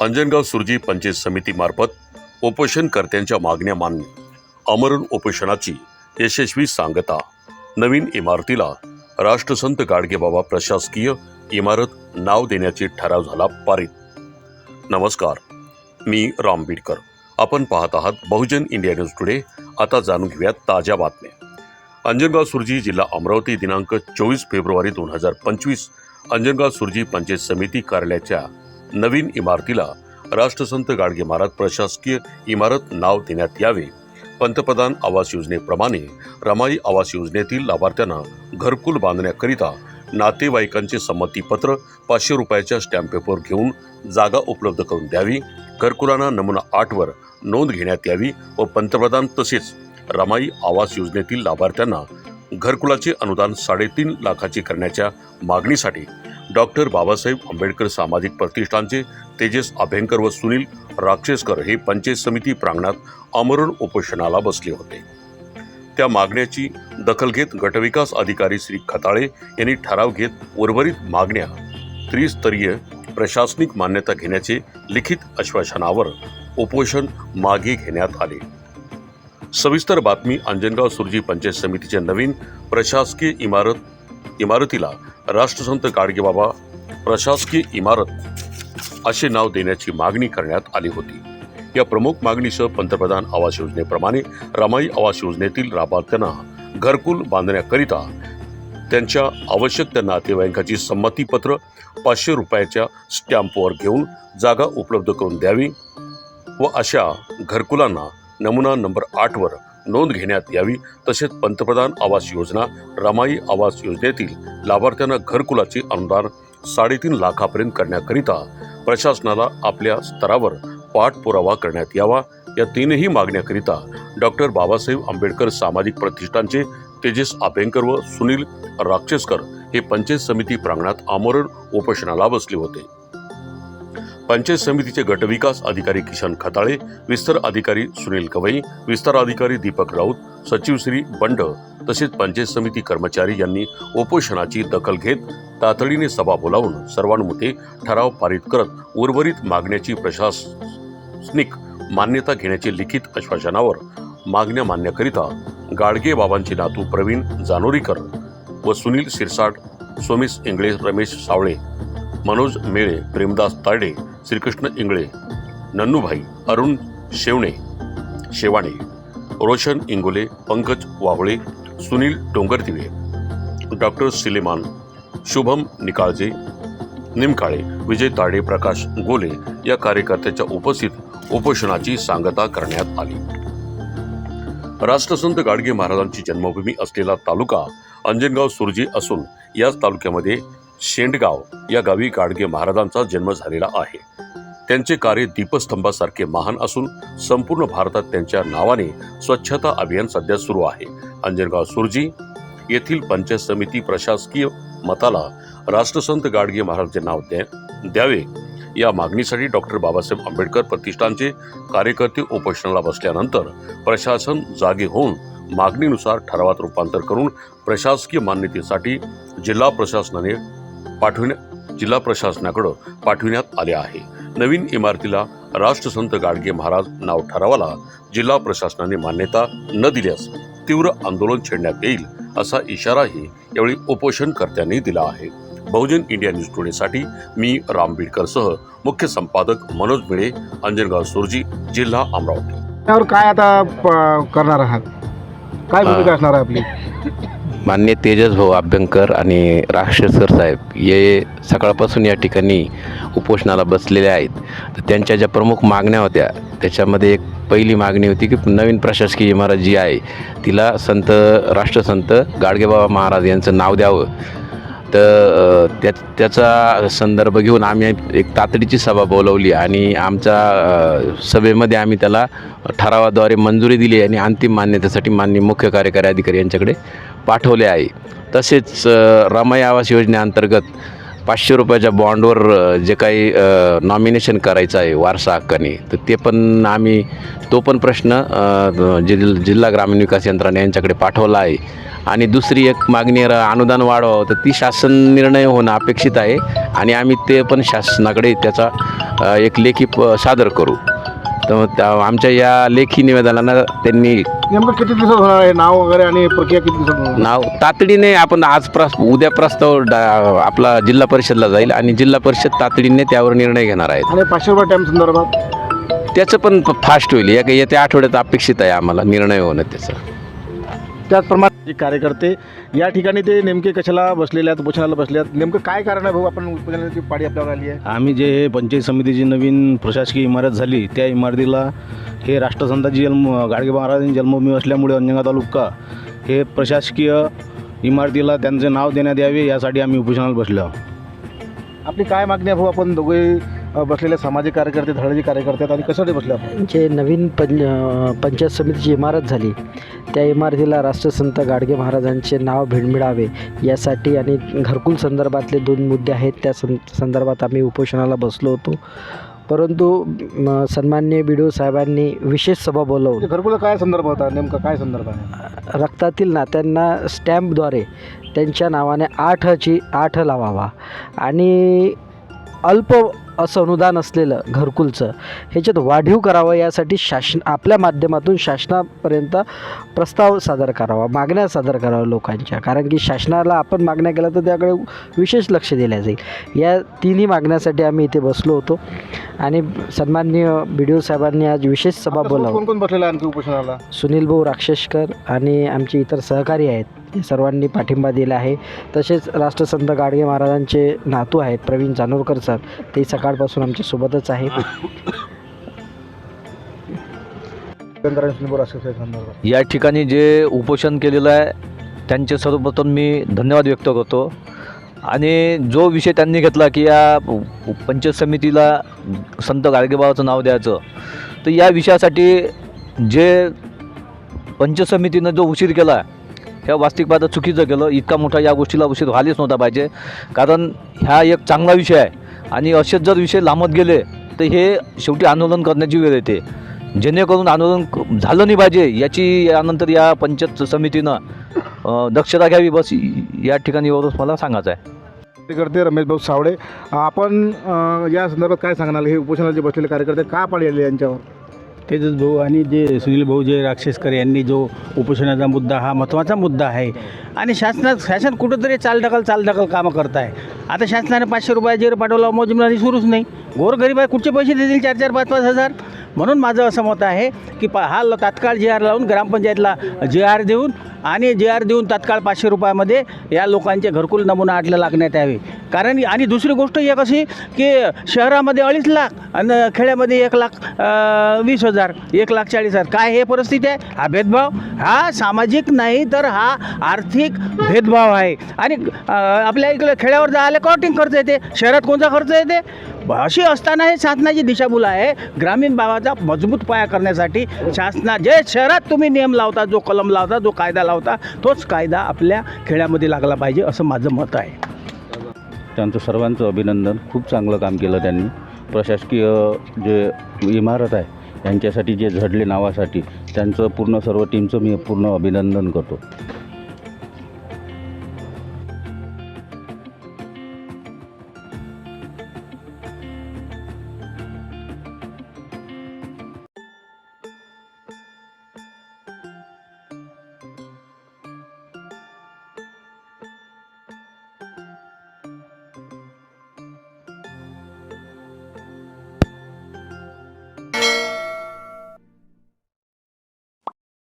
अंजनगाव सुरजी पंचायत समितीमार्फत उपोषणकर्त्यांच्या मागण्या मान्य अमरण उपोषणाची यशस्वी सांगता नवीन इमारतीला राष्ट्रसंत गाडगेबाबा प्रशासकीय इमारत नाव देण्याचे ठराव झाला पारित. नमस्कार मी राम बीडकर. आपण पाहत आहात बहुजन इंडिया न्यूज टुडे. आता जाणून घेऊयात ताज्या बातम्या. अंजनगाव सुरजी जिल्हा अमरावती दिनांक चोवीस फेब्रुवारी दोन हजार पंचवीस अंजनगाव सुरजी पंचायत समिती कार्यालयाच्या नवीन इमारतीला राष्ट्रसंत गाडगे महाराज प्रशासकीय इमारत नाव देण्यात यावे. पंतप्रधान आवास योजनेप्रमाणे रमाई आवास योजनेतील लाभार्थ्यांना घरकुल बांधण्याकरिता नातेवाईकांचे संमतीपत्र पाचशे रुपयाच्या स्टॅम्प पेपर घेऊन जागा उपलब्ध करून द्यावी. घरकुलांना नमुना आठवर नोंद घेण्यात यावी व पंतप्रधान तसेच रमाई आवास योजनेतील लाभार्थ्यांना घरकुलाचे अनुदान साडेतीन लाखाचे करण्याच्या मागणीसाठी डॉक्टर बाबासाहेब आंबेडकर सामाजिक प्रतिष्ठानचे तेजस अभ्यंकर व सुनील राक्षेसकर हे पंचायत समिती प्रांगणात आमरण उपोषणाला बसले होते. त्या मागण्याची दखल घेत गटविकास अधिकारी श्री खताळे यांनी ठराव घेत उर्वरित मागण्या त्रिस्तरीय प्रशासनिक मान्यता घेण्याचे लिखित आश्वासनावर उपोषण मागे घेण्यात आले. सविस्तर बातमी अंजनगाव सुरजी पंचायत समितीच्या नवीन प्रशासकीय इमारत इमारतीला राष्ट्रसंत गाडगेबाबा प्रशासकीय इमारत असे नाव देण्याची मागणी करण्यात आली होती. या प्रमुख मागणीसह पंतप्रधान आवास योजनेप्रमाणे रमाई आवास योजनेतील लाभार्थ्यांना घरकुल बांधण्याकरिता त्यांच्या आवश्यक त्या नातेवाईकांची संमतीपत्र पाचशे रुपयाच्या स्टॅम्पवर घेऊन जागा उपलब्ध करून द्यावी व अशा घरकुलांना नमुना नंबर आठवर नोंद घेण्यात यावी तसेच पंतप्रधान आवास योजना रमाई आवास योजनेतील लाभार्थ्यांना घरकुलाचे अनुदान साडेतीन लाखापर्यंत करण्याकरिता प्रशासनाला आपल्या स्तरावर पाठपुरावा करण्यात यावा. या तीनही मागण्याकरिता डॉक्टर बाबासाहेब आंबेडकर सामाजिक प्रतिष्ठानचे तेजस आभेंकर व सुनील राक्षेसकर हे पंचायत समिती प्रांगणात आमरण उपोषणाला बसले होते. पंचायत समितीचे गटविकास अधिकारी किशन खताळे विस्तार अधिकारी सुनील कवई विस्तार अधिकारी दीपक राऊत सचिव श्री बंड तसेच पंचायत समिती कर्मचारी यांनी उपोषणाची दखल घेत तातडीने सभा बोलावून सर्वानुमते ठराव पारित करत उर्वरित मागण्याची प्रशासनिक मान्यता घेण्याचे लिखित आश्वासनावर मागण्या मान्यकरिता गाडगे बाबांचे नातू प्रवीण जानोरीकर व सुनील शिरसाट सोमेश इंगळे रमेश सावळे मनोज मेळे प्रेमदास तारडे श्रीकृष्ण इंगळे नन्नूभाई अरुण शेवणे शेवाणे रोशन इंगोले पंकज वावळे सुनील डोंगरदिवे डॉक्टर सिलेमान शुभम निकाळजे निमकाळे विजय ताडे प्रकाश गोले या कार्यकर्त्यांच्या उपस्थित उपोषणाची सांगता करण्यात आली. राष्ट्रसंत गाडगे महाराजांची जन्मभूमी असलेला तालुका अंजनगाव सुरजी असून याच तालुक्यामध्ये शेंडगाव या गावी गाडगे महाराजांचा जन्म झालेला आहे. त्यांचे कार्य दीपस्तंभासारखे महान असून संपूर्ण भारतात त्यांच्या नावाने स्वच्छता अभियान सध्या सुरू आहे. अंजनगाव सुरजी येथील पंचायत समिती प्रशासकीय मताला राष्ट्रसंत गाडगे महाराजांचे नाव द्या द्यावे. या मागणीसाठी डॉक्टर बाबासाहेब आंबेडकर प्रतिष्ठानचे कार्यकर्ते उपोषणाला बसल्यानंतर प्रशासन जागे होऊन मागणीनुसार ठरावात रूपांतर करून प्रशासकीय मान्यतेसाठी जिल्हा प्रशासनाने पाठविण्या जिल्हा प्रशासनाकडे पाठविण्यात आले आहे. नवीन इमारतीला राष्ट्रसंत गाडगे महाराज नाव ठरावाला जिल्हा प्रशासनाने मान्यता न दिल्यास तीव्र आंदोलन छेडण्यात येईल असा इशाराही यावेळी उपोषणकर्त्यांनी दिला आहे. बहुजन इंडिया न्यूज टुडेसाठी मी राम बीडकरसह मुख्य संपादक मनोज मिळे अंजनगाव सुरजी जिल्हा अमरावती. त्यावर काय आता प- करणार आहात? काय भूमिका. असणार आहे आपली? मान्य तेजस भाऊ अभ्यंकर आणि राक्षसकर साहेब हे सकाळपासून या ठिकाणी उपोषणाला बसलेले आहेत. तर त्यांच्या ज्या प्रमुख मागण्या होत्या त्याच्यामध्ये एक पहिली मागणी होती की नवीन प्रशासकीय इमारत जी आहे तिला संत राष्ट्रसंत गाडगेबाबा महाराज यांचं नाव द्यावं. तर त्या त्याचा संदर्भ घेऊन आम्ही एक तातडीची सभा बोलवली आणि आमच्या सभेमध्ये आम्ही त्याला ठरावाद्वारे मंजुरी दिली आणि अंतिम मान्यतेसाठी माननीय मुख्य कार्यकारी अधिकारी यांच्याकडे पाठवले आहे. तसेच रमाई आवास योजनेअंतर्गत पाचशे रुपयाच्या बॉन्डवर जे काही नॉमिनेशन करायचं आहे वारसा हक्काने तर ते पण आम्ही तो पण प्रश्न जिल जिल्हा ग्रामीण विकास यंत्रणा यांच्याकडे पाठवला आहे. आणि दुसरी एक मागणी र- अनुदान वाढवावं तर ती शासन निर्णय होणं अपेक्षित आहे. आणि आम्ही ते पण शासनाकडे त्याचा एक लेखी प सादर करू. तर त्या आमच्या या लेखी निवेदनाला त्यांनी नेमकं किती दिवसात होणार आहे? नाव वगैरे आणि प्रक्रिया किती दिवसात होणार नाव तातडीने आपण आज प्रस उद्या प्रस्ताव डा आपला जिल्हा परिषदला जाईल आणि जिल्हा परिषद तातडीने त्यावर निर्णय घेणार आहेत. आणि पाचशे रुपये टॅम संदर्भात? त्याचं पण फास्ट होईल. या येत्या आठवड्यात अपेक्षित आहे आम्हाला निर्णय होणं त्याचं. त्याचप्रमाणे जे कार्यकर्ते या ठिकाणी ते नेमके कशाला बसलेले आहेत उपोषणाला बसले आहेत नेमकं काय कारण आहे भाऊ आपण उपोषणाची पाडी आपल्यावर आली आहे आम्ही जे हे पंचायत समितीची नवीन प्रशासकीय इमारत झाली त्या इमारतीला हे राष्ट्रसंताची जन्म गाडगे महाराजांची जन्मभूमी असल्यामुळे अंजनगाव तालुका हे प्रशासकीय इमारतीला त्यांचे नाव देण्यात यावे यासाठी आम्ही उपोषणाला बसलो. आपली काय मागणी आहे भाऊ आपण दोघे बसलेले सामाजिक कार्यकर्ते धडाचे कार्यकर्ते आहेत. आणि कशासाठी बसले आपण? जे नवीन पंच पंचायत समितीची इमारत झाली त्या इमारतीला राष्ट्रसंत गाडगे महाराजांचे नाव भिडमिडावे यासाठी आणि घरकुल संदर्भातले दोन मुद्दे आहेत. त्या सं संदर्भात आम्ही उपोषणाला बसलो होतो. परंतु म, सन्माननीय बी डी ओ साहेबांनी विशेष सभा बोलवून म्हणजे घरकुला काय संदर्भ होता? नेमका काय संदर्भ आहे? रक्तातील नात्यांना स्टॅम्पद्वारे त्यांच्या नावाने आठची आठ लावावा. आणि अल्प असं अनुदान असलेलं घरकुलचं ह्याच्यात वाढीव करावं यासाठी शासन आपल्या माध्यमातून शासनापर्यंत प्रस्ताव सादर करावा मागण्या सादर कराव्या लोकांच्या. कारण की शासनाला आपण मागण्या केल्या तर त्याकडे विशेष लक्ष दिलं जाईल. या तिन्ही मागण्यासाठी आम्ही इथे बसलो होतो. आणि सन्माननीय बी डी ओ साहेबांनी आज विशेष सभा आपल्यासोबत बोलावं कोण कोण बसलेलं आहे आणखी उपोषणाला? सुनील भाऊ राक्षेशकर आणि आमचे इतर सहकारी आहेत हे सर्वांनी पाठिंबा दिला आहे. तसेच राष्ट्रसंत गाडगे महाराजांचे नातू आहेत प्रवीण जानोरकर सर ते सकाळपासून आमच्यासोबतच आहे सुनील या ठिकाणी जे उपोषण केलेलं आहे त्यांचे सर्वप्रथम मी धन्यवाद व्यक्त करतो. आणि जो विषय त्यांनी घेतला की या पंचायत समितीला संत गाडगेबाबाचं नाव द्यायचं तर या विषयासाठी जे पंचायत समितीनं जो उशीर केला ह्या वास्तविकवादा चुकीचं केलं इतका मोठा या गोष्टीला उशीर व्हायलाच नव्हता पाहिजे. कारण ह्या एक चांगला विषय आहे. आणि असेच जर विषय लांबत गेले तर हे शेवटी आंदोलन करण्याची वेळ येते. जेणेकरून आंदोलन झालं नाही पाहिजे याची यानंतर या पंचायत समितीनं दक्षता घ्यावी. बस या ठिकाणी एवढंच मला सांगायचं आहे. कार्यकर्ते रमेश भाऊ सावळे आपण या संदर्भात काय सांगणार? हे उपोषणाला जे बसलेले कार्यकर्ते का पाळी आले यांच्यावर? तेजस भाऊ आणि जे सुनील भाऊ जे राक्षेसकर यांनी जो उपोषणाचा मुद्दा हा महत्त्वाचा मुद्दा आहे. आणि शासनात शासन कुठंतरी चालढकल चालढकल कामं करत आहे आता शासनाने पाचशे रुपये जेर पाठवला मोजमिळाली सुरूच नाही. गोरगरीब आहे कुठचे पैसे देतील? चार चार पाच पाच हजार? म्हणून माझं असं मत आहे की पा हा ल- तात्काळ जे आर लावून ग्रामपंचायतला जे आर देऊन आणि जे आर देऊन तात्काळ पाचशे रुपयामध्ये या लोकांचे घरकुल नमुना आटला लागण्यात यावे. कारण आणि दुसरी गोष्ट एक अशी की शहरामध्ये अडीच लाख आणि खेड्यामध्ये एक लाख वीस हजार एक लाख चाळीस हजार. काय हे परिस्थिती आहे? हा भेदभाव? हा सामाजिक नाही तर हा आर्थिक भेदभाव आहे. आणि आपल्या इकडे खेड्यावर जायला कॉटिंग खर्च येते शहरात कोणता खर्च येते? अशी असताना हे शासनाची दिशाभूल आहे. ग्रामीण भागाचा मजबूत पाया करण्यासाठी शासना जे शहरात तुम्ही नियम लावता जो कलम लावता जो कायदा लावता तोच कायदा आपल्या खेड्यामध्ये लागला पाहिजे असं माझं मत आहे. त्यांचं सर्वांचं अभिनंदन. खूप चांगलं काम केलं त्यांनी. प्रशासकीय जे इमारत आहे यांच्यासाठी जे झडले नावासाठी त्यांचं पूर्ण सर्व टीमचं मी पूर्ण अभिनंदन करतो.